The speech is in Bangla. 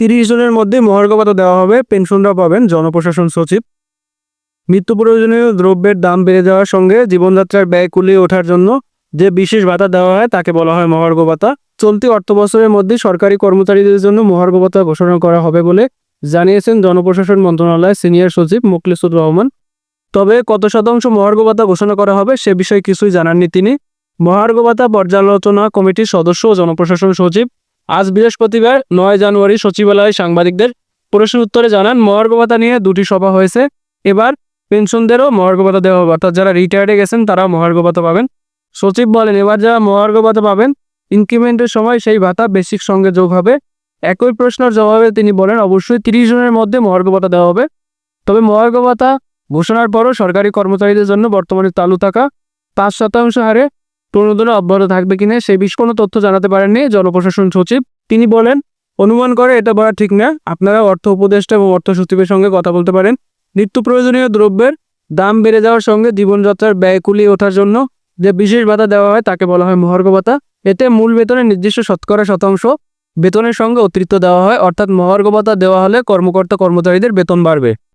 তিরিশ জনের মধ্যে মহার্ঘ ভাতা দেওয়া হবে পেনশনরা পাবেন, জনপ্রশাসন সচিব। নিত্য প্রয়োজনীয় দ্রব্যের দাম বেড়ে যাওয়ার সঙ্গে জীবনযাত্রার ব্যয় কুলিয়ে ওঠার জন্য যে বিশেষ ভাতা দেওয়া হয়, তাকে বলা হয় মহার্ঘ ভাতা চলতি অর্থ বছরের মধ্যে সরকারি কর্মচারীদের জন্য মহার্ঘ ভাতা ঘোষণা করা হবে বলে জানিয়েছেন জনপ্রশাসন মন্ত্রণালয়ের সিনিয়র সচিব মুখলিসুর রহমান। তবে কত শতাংশ মহার্ঘ ভাতা ঘোষণা করা হবে সে বিষয়ে কিছুই জানাননি তিনি। মহার্ঘ ভাতা পর্যালোচনা কমিটির সদস্য ও জনপ্রশাসন সচিব আজ বৃহস্পতিবার নয় জানুয়ারি সচিবালয়ে সাংবাদিকদের প্রশ্ন উত্তরে জানান, মহার্ঘ ভাতা নিয়ে দুটি সভা হয়েছে। এবার পেনশনদেরও মহার্ঘ ভাতা দেওয়া হবে। অর্থাৎ যারা রিটায়ার্ডে গেছেন তারা মহার্ঘ ভাতা পাবেন। সচিব বলেন, এবার যারা মহার্ঘ ভাতা পাবেন ইনক্রিমেন্টের সময় সেই ভাতা বেসিক সঙ্গে যোগ হবে। একই প্রশ্নের জবাবে তিনি বলেন, অবশ্যই তিরিশ জনের মধ্যে মহার্ঘ ভাতা দেওয়া হবে। তবে মহার্ঘ ভাতা ঘোষণার পরও সরকারি কর্মচারীদের জন্য বর্তমানে চালু থাকা পাঁচ শতাংশ হারে প্রণোদনা অব্যাহত থাকবে কিনা সেই বিষয়ে কোনো তথ্য জানাতে পারেননি জনপ্রশাসন সচিব। তিনি বলেন, অনুমান করে এটা বলা ঠিক না। আপনারা অর্থ উপদেষ্টা এবং অর্থ সচিবের সঙ্গে কথা বলতে পারেন। নিত্য প্রয়োজনীয় দ্রব্যের দাম বেড়ে যাওয়ার সঙ্গে জীবনযাত্রার ব্যয় কুলিয়ে ওঠার জন্য যে বিশেষ ভাতা দেওয়া হয় তাকে বলা হয় মহার্ঘ ভাতা। এতে মূল বেতনের নির্দিষ্ট শতকরা শতাংশ বেতনের সঙ্গে অতিরিক্ত দেওয়া হয়। অর্থাৎ মহার্ঘ ভাতা দেওয়া হলে কর্মকর্তা কর্মচারীদের বেতন বাড়বে।